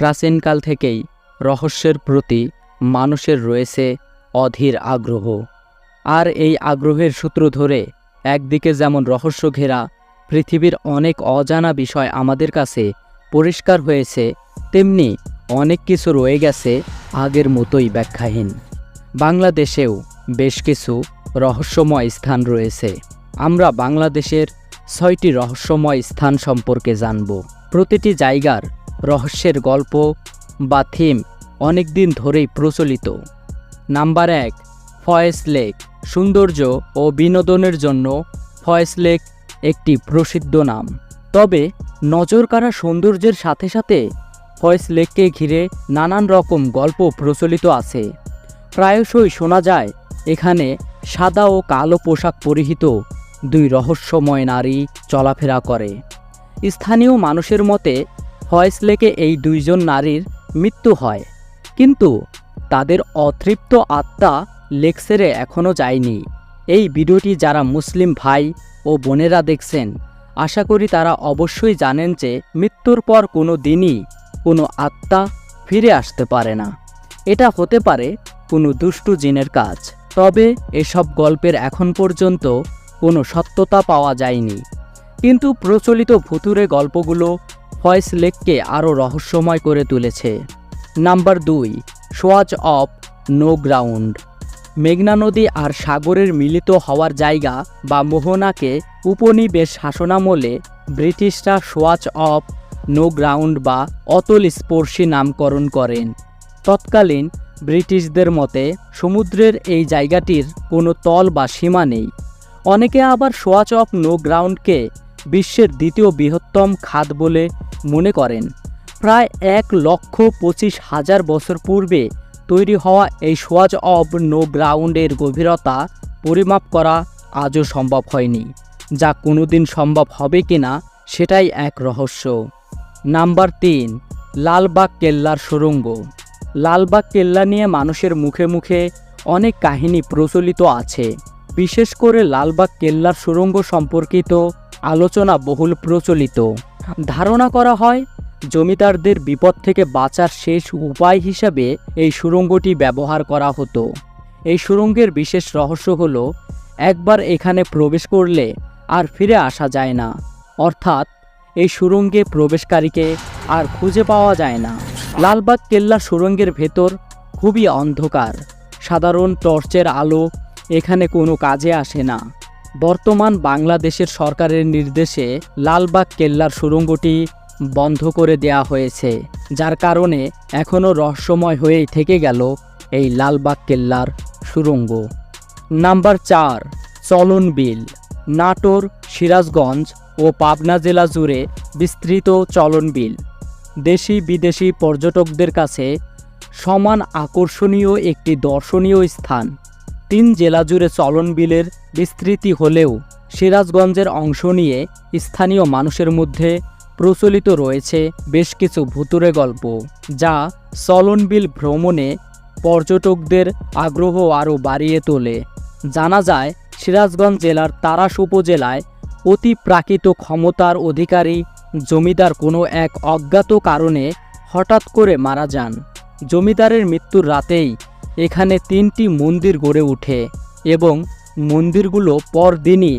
প্রাচীনকাল থেকেই রহস্যের প্রতি মানুষের রয়েছে অধীর আগ্রহ। আর এই আগ্রহের সূত্র ধরে একদিকে যেমন রহস্য ঘেরা পৃথিবীর অনেক অজানা বিষয় আমাদের কাছে পরিষ্কার হয়েছে, তেমনি অনেক কিছু রয়ে গেছে আগের মতোই ব্যাখ্যাহীন। বাংলাদেশেও বেশ কিছু রহস্যময় স্থান রয়েছে। আমরা বাংলাদেশের ছয়টি রহস্যময় স্থান সম্পর্কে জানব। প্রতিটি জায়গার রহস্যের গল্প বা থিম অনেক দিন ধরেই প্রচলিত। নাম্বার এক ফয়েস লেক, সৌন্দর্য ও বিনোদনের জন্য ফয়েস লেক একটি প্রসিদ্ধ নাম। তবে নজরকাড়া সৌন্দর্যের সাথে সাথে ফয়েস লেককে ঘিরে নানান রকম গল্প প্রচলিত আছে। প্রায়শই শোনা যায়, এখানে সাদা ও কালো পোশাক পরিহিত দুই রহস্যময় নারী চলাফেরা করে। স্থানীয় মানুষের মতে ফয়েস লেকে এই দুইজন নারীর মৃত্যু হয়। কিন্তু তাদের অতৃপ্ত আত্মা লেকসেরে এখনও যায়নি। এই ভিডিওটি যারা মুসলিম ভাই ও বোনেরা দেখছেন, আশা করি তারা অবশ্যই জানেন যে মৃত্যুর পর কোনো দিনই কোনো আত্মা ফিরে আসতে পারে না। এটা হতে পারে কোনো দুষ্টু জিনের কাজ। তবে এসব গল্পের এখন পর্যন্ত কোনো সত্যতা পাওয়া যায়নি। কিন্তু প্রচলিত ভুতুরে গল্পগুলো ফয়েস লেককে আরও রহস্যময় করে তুলেছে। নাম্বার দুই, সোয়াচ অফ নো গ্রাউন্ড। মেঘনা নদী আর সাগরের মিলিত হওয়ার জায়গা বা মোহনাকে উপনিবেশ শাসনামলে ব্রিটিশরা সোয়াচ অফ নো গ্রাউন্ড বা অতল স্পর্শী নামকরণ করেন। তৎকালীন ব্রিটিশদের মতে, সমুদ্রের এই জায়গাটির কোনো তল বা সীমা নেই। অনেকে আবার সোয়াচ অফ নো গ্রাউন্ডকে বিশ্বের দ্বিতীয় বৃহত্তম খাত বলে মনে করেন। প্রায় এক লক্ষ পঁচিশ হাজার বছর পূর্বে তৈরি হওয়া এই সোয়াজ অব নো গ্রাউন্ডের গভীরতা পরিমাপ করা আজও সম্ভব হয়নি, যা কোনোদিন সম্ভব হবে কিনা সেটাই এক রহস্য। নাম্বার তিন, লালবাগ কেল্লার সুরঙ্গ। লালবাগ কেল্লা নিয়ে মানুষের মুখে মুখে অনেক কাহিনী প্রচলিত আছে। বিশেষ করে লালবাগ কেল্লার সুরঙ্গ সম্পর্কিত আলোচনা বহুল প্রচলিত। ধারণা করা হয়, জমিদারদের বিপদ থেকে বাঁচার শেষ উপায় হিসাবে এই সুড়ঙ্গটি ব্যবহার করা হতো। এই সুড়ঙ্গের বিশেষ রহস্য হলো, একবার এখানে প্রবেশ করলে আর ফিরে আসা যায় না। অর্থাৎ, এই সুড়ঙ্গে প্রবেশকারীকে আর খুঁজে পাওয়া যায় না। লালবাগ কেল্লা সুড়ঙ্গের ভেতর খুবই অন্ধকার। সাধারণ টর্চের আলো এখানে কোনো কাজে আসে না। বর্তমান বাংলাদেশের সরকারের নির্দেশে লালবাগ কেল্লার সুড়ঙ্গটি বন্ধ করে দেয়া হয়েছে, যার কারণে এখনও রহস্যময় হয়েই থেকে গেল এই লালবাগ কেল্লার সুড়ঙ্গ। নাম্বার চার, চলন বিল, নাটোর, সিরাজগঞ্জ ও পাবনা জেলা জুড়ে বিস্তৃত চলন বিল। দেশি বিদেশি পর্যটকদের কাছে সমান আকর্ষণীয় একটি দর্শনীয় স্থান। তিন জেলা জুড়ে চলন বিলের বিস্তৃতি হলেও সিরাজগঞ্জের অংশ নিয়ে স্থানীয় মানুষের মধ্যে প্রচলিত রয়েছে বেশ কিছু ভুতুরে গল্প, যা চলনবিল ভ্রমণে পর্যটকদের আগ্রহ আরও বাড়িয়ে তোলে। জানা যায়, সিরাজগঞ্জ জেলার তারাস উপজেলায় অতি প্রাকৃত ক্ষমতার অধিকারী জমিদার কোনো এক অজ্ঞাত কারণে হঠাৎ করে মারা যান। জমিদারের মৃত্যুর রাতেই এখানে তিনটি মন্দির গড়ে ওঠে এবং মন্দিরগুলো পরদিনই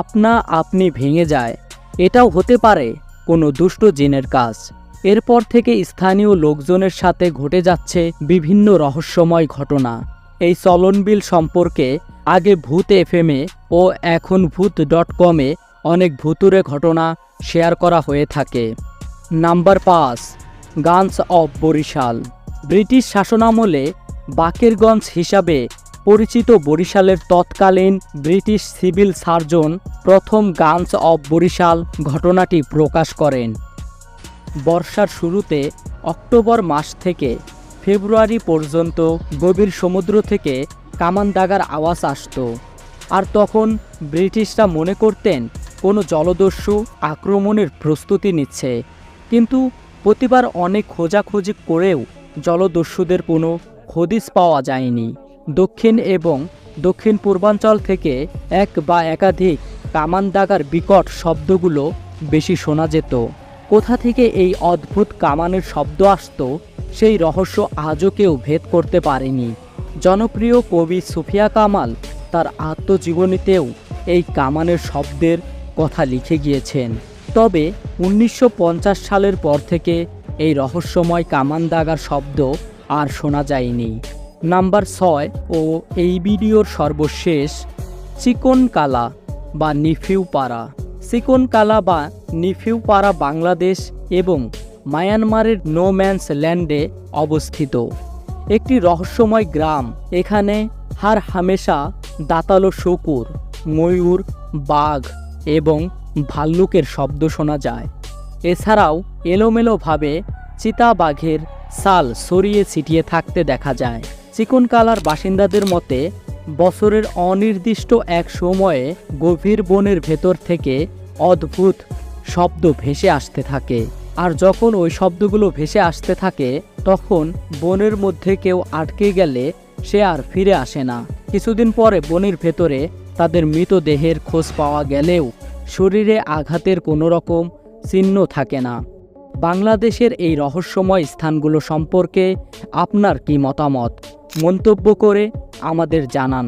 আপনা আপনি ভেঙে যায়। এটাও হতে পারে কোনো দুষ্ট জিনের কাজ। এরপর থেকে স্থানীয় লোকজনের সাথে ঘটে যাচ্ছে বিভিন্ন রহস্যময় ঘটনা। এই চলনবিল সম্পর্কে আগে ভূত এফএমে ও এখন ভূত ডট কমে অনেক ভুতুরে ঘটনা শেয়ার করা হয়ে থাকে। নাম্বার পাঁচ, গানস অফ বরিশাল। ব্রিটিশ শাসনামলে বাকেরগঞ্জ হিসাবে পরিচিত বরিশালের তৎকালীন ব্রিটিশ সিভিল সার্জন প্রথম গানস অফ বরিশাল ঘটনাটি প্রকাশ করেন। বর্ষার শুরুতে অক্টোবর মাস থেকে ফেব্রুয়ারি পর্যন্ত গভীর সমুদ্র থেকে কামান দাগার আওয়াজ আসত। আর তখন ব্রিটিশরা মনে করতেন, কোনো জলদস্যু আক্রমণের প্রস্তুতি নিচ্ছে। কিন্তু প্রতিবার অনেক খোঁজাখুঁজি করেও জলদস্যুদের কোনো হদিস পাওয়া যায়নি। দক্ষিণ এবং দক্ষিণ পূর্বাঞ্চল থেকে এক বা একাধিক কামান দাগার বিকট শব্দগুলো বেশি শোনা যেত। কোথা থেকে এই অদ্ভুত কামানের শব্দ আসতো, সেই রহস্য আজও কেউ ভেদ করতে পারেনি। জনপ্রিয় কবি সুফিয়া কামাল তার আত্মজীবনীতেও এই কামানের শব্দের কথা লিখে গিয়েছেন। তবে উনিশশো পঞ্চাশ সালের পর থেকে এই রহস্যময় কামান দাগার শব্দ আর শোনা যায়নি। নাম্বার ছয় ও এই ভিডিওর সর্বশেষ চিকন কালা বা নিফিউপাড়া। চিকন কালা বা নিফিউপাড়া বাংলাদেশ এবং মায়ানমারের নো ম্যানস ল্যান্ডে অবস্থিত। একটি রহস্যময় গ্রাম, এখানে হার হামেশা দাতালো শকুর, ময়ূর, বাঘ এবং ভাল্লুকের শব্দ শোনা যায়। এছাড়াও এলোমেলোভাবে চিতাবাঘের সাল সরিয়ে ছিটিয়ে থাকতে দেখা যায়। চিকন কালার বাসিন্দাদের মতে, বছরের অনির্দিষ্ট এক সময়ে গভীর বনের ভেতর থেকে অদ্ভুত শব্দ ভেসে আসতে থাকে। আর যখন ওই শব্দগুলো ভেসে আসতে থাকে, তখন বনের মধ্যে কেউ আটকে গেলে সে আর ফিরে আসে না। কিছুদিন পরে বনের ভেতরে তাদের মৃতদেহের খোঁজ পাওয়া গেলেও শরীরে আঘাতের কোনো রকম চিহ্ন থাকে না। বাংলাদেশের এই রহস্যময় স্থানগুলো সম্পর্কে আপনার কি মতামত? মন্তব্য করে আমাদের জানান।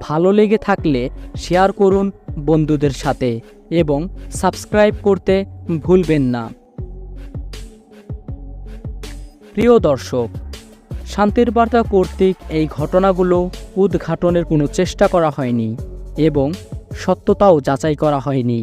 ভালো লেগে থাকলে শেয়ার করুন বন্ধুদের সাথে এবং সাবস্ক্রাইব করতে ভুলবেন না। প্রিয় দর্শক, শান্তির বার্তা কর্তৃক এই ঘটনাগুলো উদ্ঘাটনের কোনো চেষ্টা করা হয়নি এবং সত্যতাও যাচাই করা হয়নি।